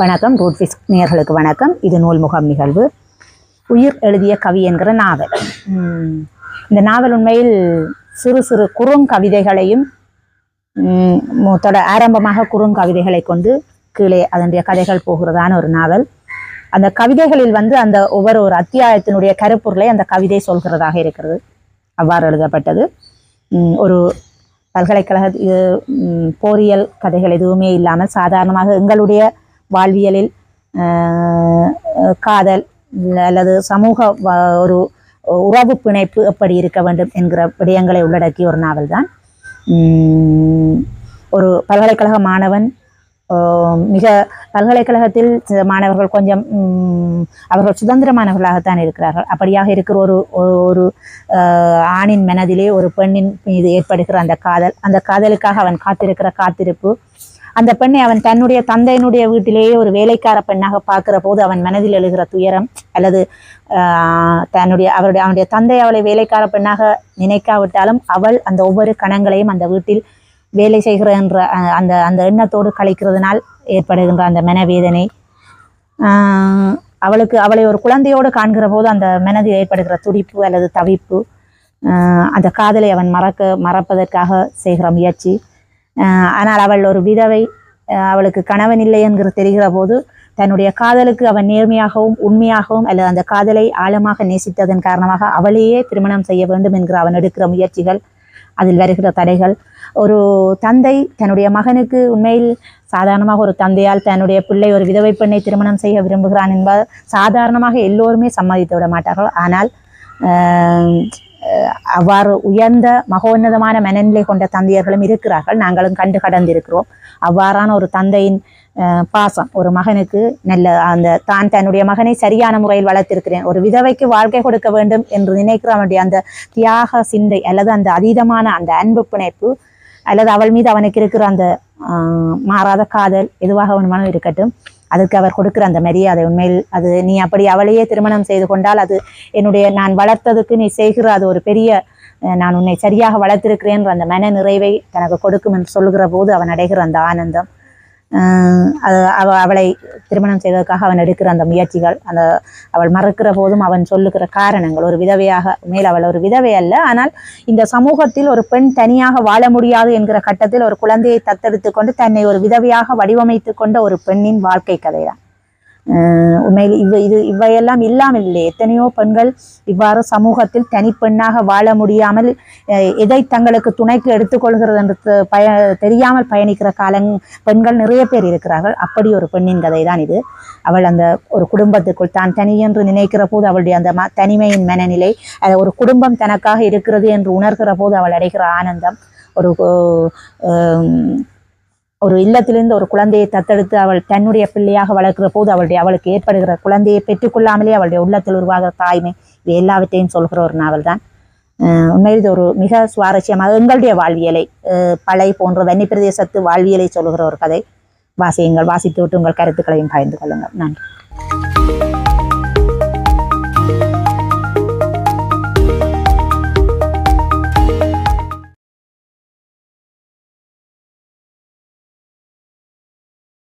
வணக்கம் ரூட்ஃபிஸ் நேர்களுக்கு வணக்கம். இது நூல் முகாம் நிகழ்வு. உயிர் எழுதிய கவி என்கிற நாவல். இந்த நாவல் உண்மையில் சிறு சிறு குறுங்கவிதைகளையும் தொட ஆரம்பமாக குறுங்கவிதைகளை கொண்டு கீழே அதனுடைய கதைகள் போகிறதான ஒரு நாவல். அந்த கவிதைகளில் வந்து அந்த ஒவ்வொரு ஒரு அத்தியாயத்தினுடைய கருப்பொருளை அந்த கவிதை சொல்கிறதாக இருக்கிறது. அவ்வாறு எழுதப்பட்டது. ஒரு பல்கலைக்கழக இது, போரியல் கதைகள் எதுவுமே இல்லாமல் சாதாரணமாக எங்களுடைய வாழ்வியலில் ஆஹ், காதல் அல்லது சமூக வ- ஒரு உறவு பிணைப்பு எப்படி இருக்க வேண்டும் என்கிற விடயங்களை உள்ளடக்கிய ஒரு நாவல் தான். ஒரு பல்கலைக்கழக மாணவன் மிக பல்கலைக்கழகத்தில் மாணவர்கள் கொஞ்சம் உம், அவர்கள் சுதந்திரமானவர்களாகத்தான் இருக்கிறார்கள். அப்படியாக இருக்கிற ஒரு ஒரு- ஒரு ஆஹ், ஆணின் மனதிலே ஒரு பெண்ணின் மீது ஏற்படுகிற அந்த காதல் அந்த காதலுக்காக அவன் காத்திருக்கிற காத்திருப்பு அந்த பெண்ணை அவன் தன்னுடைய தந்தையினுடைய வீட்டிலேயே ஒரு வேலைக்கார பெண்ணாக பார்க்கிற போது அவன் மனதில் எழுகிற துயரம் அல்லது தன்னுடைய அவருடைய அவனுடைய தந்தை அவளை வேலைக்கார பெண்ணாக நினைக்காவிட்டாலும் அவள் அந்த ஒவ்வொரு கணங்களையும் அந்த வீட்டில் வேலை செய்கிற என்ற அந்த அந்த எண்ணத்தோடு கழிக்கிறதுனால் ஏற்படுகின்ற அந்த மனவேதனை. அவளுக்கு அவளை ஒரு குழந்தையோடு காண்கிற போது அந்த மனதில் ஏற்படுகிற துடிப்பு அல்லது தவிப்பு அந்த காதலை அவன் மறக்க மறப்பதற்காக செய்கிற முயற்சி. ஆனால் அவள் ஒரு விதவை அவளுக்கு கணவன் இல்லை என்கிற தெரிகிற போது தன்னுடைய காதலுக்கு அவன் நேர்மையாகவும் உண்மையாகவும் அல்லது அந்த காதலை ஆழமாக நேசித்ததன் காரணமாக அவளையே திருமணம் செய்ய வேண்டும் என்கிற அவன் எடுக்கிற முயற்சிகள் அதில் வருகிற தடைகள். ஒரு தந்தை தன்னுடைய மகனுக்கு உண்மையில் சாதாரணமாக ஒரு தந்தையால் தன்னுடைய பிள்ளை ஒரு விதவை பெண்ணை திருமணம் செய்ய விரும்புகிறான் என்பது சாதாரணமாக எல்லோருமே சம்மதித்து விட மாட்டார்கள். ஆனால் ஆஹ், அவ்வாறு உயர்ந்த மகோன்னதமான மனநிலை கொண்ட தந்தையர்களும் இருக்கிறார்கள். நாங்களும் கண்டு கடந்திருக்கிறோம். அவ்வாறான ஒரு தந்தையின் பாசம் ஒரு மகனுக்கு நல்ல அந்த தான் தன்னுடைய மகனை சரியான முறையில் வளர்த்திருக்கிறேன். ஒரு விதவைக்கு வாழ்க்கை கொடுக்க வேண்டும் என்று நினைக்கிற அவனுடைய அந்த தியாக சிந்தை அல்லது அந்த அதீதமான அந்த அன்பு பிணைப்பு அல்லது அவள் மீது அவனுக்கு இருக்கிற அந்த மாறாத காதல் எதுவாக வேணுமானும் இருக்கட்டும் அதுக்கு அவர் கொடுக்குற அந்த மரியாதை உண்மையில் அது நீ அப்படி அவளையே திருமணம் செய்து கொண்டால் அது என்னுடைய நான் வளர்த்ததுக்கு நீ செய்கிற அது ஒரு பெரிய நான் உன்னை சரியாக வளர்த்திருக்கிறேன் அந்த மன நிறைவை தனக்கு கொடுக்கும் என்று சொல்லுகிற போது அவன் அடைகிற அந்த ஆனந்தம். அவ அவளை திருமணம் செய்வதற்காக அவன் எடுக்கிற அந்த முயற்சிகள் அந்த அவள் மறக்கிற போதும் அவன் சொல்லுகிற காரணங்கள். ஒரு விதவையாக மேல் அவள் ஒரு விதவை அல்ல. ஆனால் இந்த சமூகத்தில் ஒரு பெண் தனியாக வாழ முடியாது என்கிற கட்டத்தில் ஒரு குழந்தையை தத்தெடுத்து கொண்டு தன்னை ஒரு விதவையாக வடிவமைத்து கொண்ட ஒரு பெண்ணின் வாழ்க்கை கதைதான். உண்மையில் இவ இது இவையெல்லாம் இல்லாமல் இல்லை எத்தனையோ பெண்கள் இவ்வாறு சமூகத்தில் தனிப்பெண்ணாக வாழ முடியாமல் எதை தங்களுக்கு துணைக்கு எடுத்துக்கொள்கிறது என்று பய தெரியாமல் பயணிக்கிற காலங் பெண்கள் நிறைய பேர் இருக்கிறார்கள். அப்படி ஒரு பெண்ணின் கதை தான் இது. அவள் அந்த ஒரு குடும்பத்துக்குள் தான் தனி என்று நினைக்கிற போது அவளுடைய அந்த ம தனிமையின் மனநிலை அது ஒரு குடும்பம் தனக்காக இருக்கிறது என்று உணர்கிற போது அவள் அடைகிற ஆனந்தம் ஒரு ஒரு இல்லத்திலிருந்து ஒரு குழந்தையை தத்தெடுத்து அவள் தன்னுடைய பிள்ளையாக வளர்க்கிற போது அவளுடைய அவளுக்கு ஏற்படுகிற குழந்தையை பெற்றுக்கொள்ளாமலே அவளுடைய உள்ளத்தில் உருவாகிற தாய்மை இது எல்லாவற்றையும் சொல்கிற ஒரு நாவல் தான் உண்மையில் இது ஒரு மிக சுவாரஸ்யமாக எங்களுடைய வாழ்வியலை பழை போன்ற வன்னி பிரதேசத்து வாழ்வியலை சொல்கிற ஒரு கதை. வாசியுங்கள் வாசித்து விட்டு உங்கள் கருத்துக்களையும் பகிர்ந்து கொள்ளுங்கள். நன்றி.